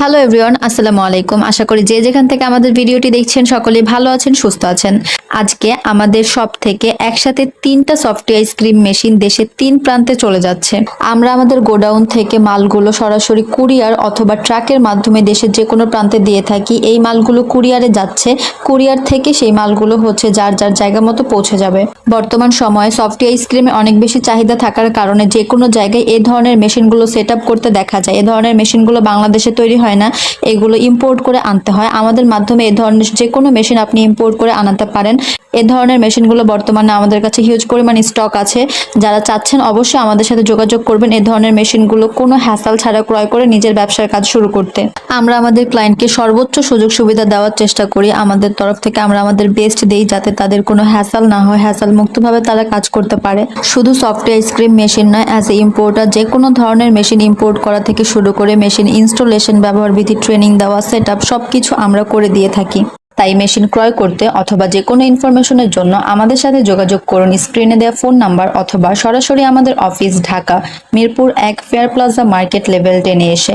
Hello everyone আসসালামু আলাইকুম। আশা করি যে যেখান থেকে আমাদের ভিডিওটি দেখছেন, সকলেই ভালো আছেন, সুস্থ আছেন। আজকে আমাদের সব থেকে একসাথে তিনটা সফটি আইসক্রিম মেশিন দেশে তিন প্রান্তে চলে যাচ্ছে। আমরা আমাদের গোডাউন থেকে মালগুলো সরাসরি কুরিয়ার অথবা ট্রাকের মাধ্যমে দেশের যে কোনো প্রান্তে দিয়ে থাকি। এই মালগুলো কুরিয়ারে যাচ্ছে। কুরিয়ার থেকে সেই মালগুলো হচ্ছে যার যার জায়গা মতো পৌঁছে যাবে। বর্তমান সময়ে সফটি আইসক্রিমে অনেক বেশি চাহিদা থাকার কারণে যে কোনো জায়গায় এ ধরনের মেশিনগুলো সেট করতে দেখা যায়। এ ধরনের মেশিনগুলো বাংলাদেশে তৈরি হয় না, এগুলো ইম্পোর্ট করে আনতে হয়। আমাদের মাধ্যমে এ ধরনের যে কোনো মেশিন আপনি ইম্পোর্ট করে আনাতে পারেন। এ ধরনের মেশিনগুলো বর্তমানে আমাদের কাছে হিউজ পরিমাণ স্টক আছে। যারা চাচ্ছেন অবশ্যই আমাদের সাথে যোগাযোগ করবেন। এ ধরনের মেশিনগুলো কোনো হ্যাসাল ছাড়া ক্রয় করে নিজের ব্যবসার কাজ শুরু করতে। আমরা আমাদের ক্লায়েন্টকে সর্বোচ্চ সুযোগ সুবিধা দেওয়ার চেষ্টা করি। আমাদের তরফ থেকে আমরা আমাদের বেস্ট দেই যাতে তাদের কোনো হ্যাসাল না হয় হ্যাসাল মুক্তভাবে তারা কাজ করতে পারে। শুধু সফটওয়্যার আইসক্রিম মেশিন নয় অ্যাজ এ ইম্পোর্টার যে কোনো ধরনের মেশিন ইম্পোর্ট করা থেকে শুরু করে মেশিন ইনস্টলেশন ব্যবহার বিধি ট্রেনিং দেওয়া সেট সব কিছু আমরা করে দিয়ে থাকি। তাই মেশিন ক্রয় করতে অথবা যে কোনো ইনফরমেশনের জন্য আমাদের সাথে যোগাযোগ করুন। স্ক্রিনে দেওয়া ফোন নাম্বার অথবা সরাসরি আমাদের অফিস ঢাকা, মিরপুর এক ফেয়ার প্লাজা মার্কেট লেভেল টেনে এসে।